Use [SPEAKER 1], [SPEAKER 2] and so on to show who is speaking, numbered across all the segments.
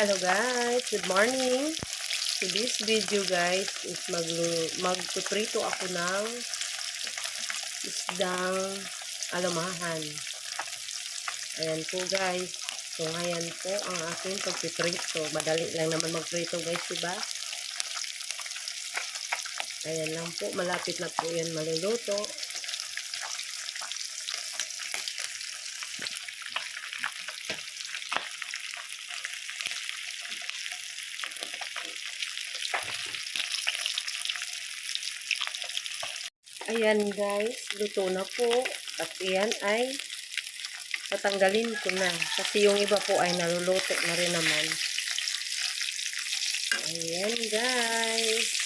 [SPEAKER 1] Hello guys, good morning. So this video guys is magpuprito ako ng isdang alamahan. Ayan po guys. So ngayon po ang aking pagpiprito. Madali lang naman magprito guys, diba? Ayan lang po, malapit na po yan maluluto. Ayan guys, luto na po. At iyan ay tatanggalin ko na. Kasi yung iba po ay naluluto na rin naman. Ayan guys.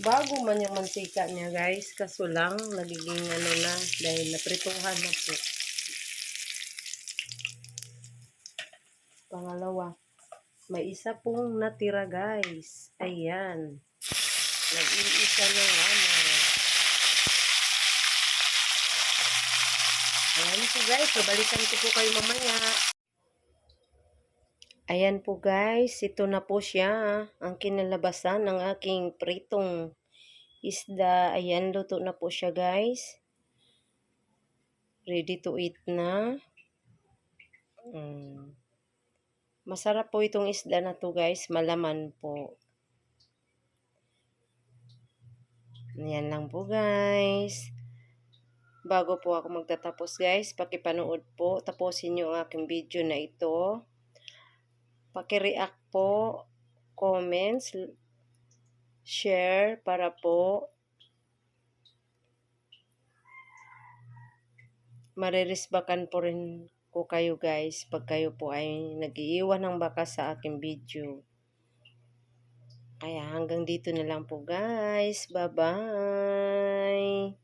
[SPEAKER 1] Bago man yung mantika niya guys, kaso lang nagiging ano na dahil naprituhan na po. Pangalawa, may isa pong natira guys. Ayan. Nag-iisa na lamang. Ayan po guys, babalikan ko po kayo mamaya. Ayan po guys, ito na po siya. Ang kinalabasan ng aking pritong isda. Ayan, luto na po siya guys. Ready to eat na. Mm. Masarap po itong isda na to guys, malaman po. Ayan lang po guys. Bago po ako magtatapos guys, pakipanood po. Tapusin nyo ang aking video na ito. Pakireact po, comments, share para po mariresbakan po rin ko kayo guys pag kayo po ay nagiiwan ng baka sa aking video. Kaya hanggang dito na lang po guys. Bye-bye!